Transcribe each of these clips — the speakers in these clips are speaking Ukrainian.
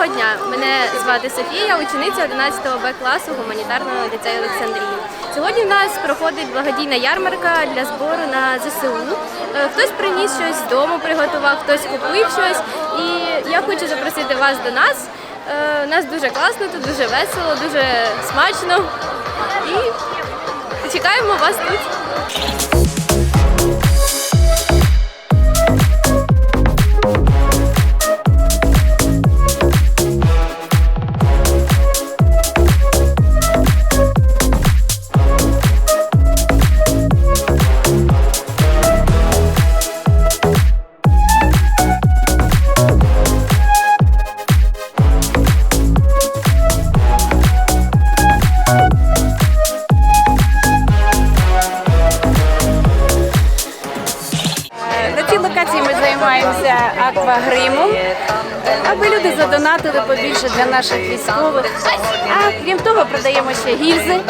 Доброго дня! Мене звати Софія, учениця 11 Б класу гуманітарного ліцею Олександрії. Сьогодні в нас проходить благодійна ярмарка для збору на ЗСУ. Е, Хтось приніс щось з дому, приготував, хтось купив щось. І я хочу запросити вас до нас. Е, У нас дуже класно, тут дуже весело, дуже смачно. Локації ми займаємося аквагримом, аби люди задонатили побільше для наших військових. А крім того, продаємо ще гільзи,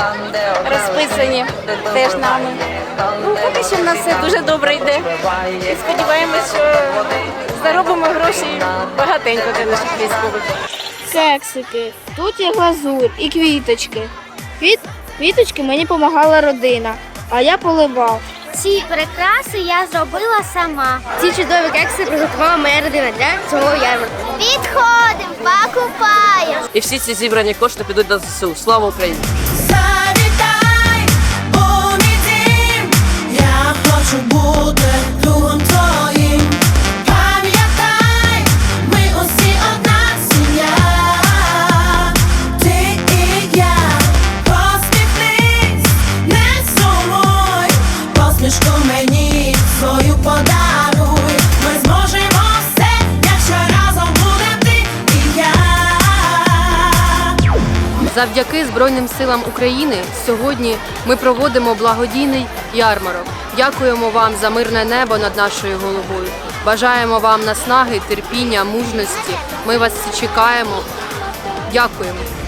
розписані теж нами. Ну, поки що в нас все дуже добре йде. І сподіваємось, що заробимо гроші багатенько для наших військових. Кексики, тут є глазурь і квіточки. Квіт... Квіточки мені допомагала родина, а я поливав. Ці прикраси я зробила сама. Ці чудові кекси приготувала моя родина для цього ярмарку. Підходимо, покупаємо. І всі ці зібрані кошти підуть на ЗСУ. Слава Україні! Завдяки Збройним силам України сьогодні ми проводимо благодійний ярмарок. Дякуємо вам за мирне небо над нашою головою. Бажаємо вам наснаги, терпіння, мужності. Ми вас чекаємо. Дякуємо.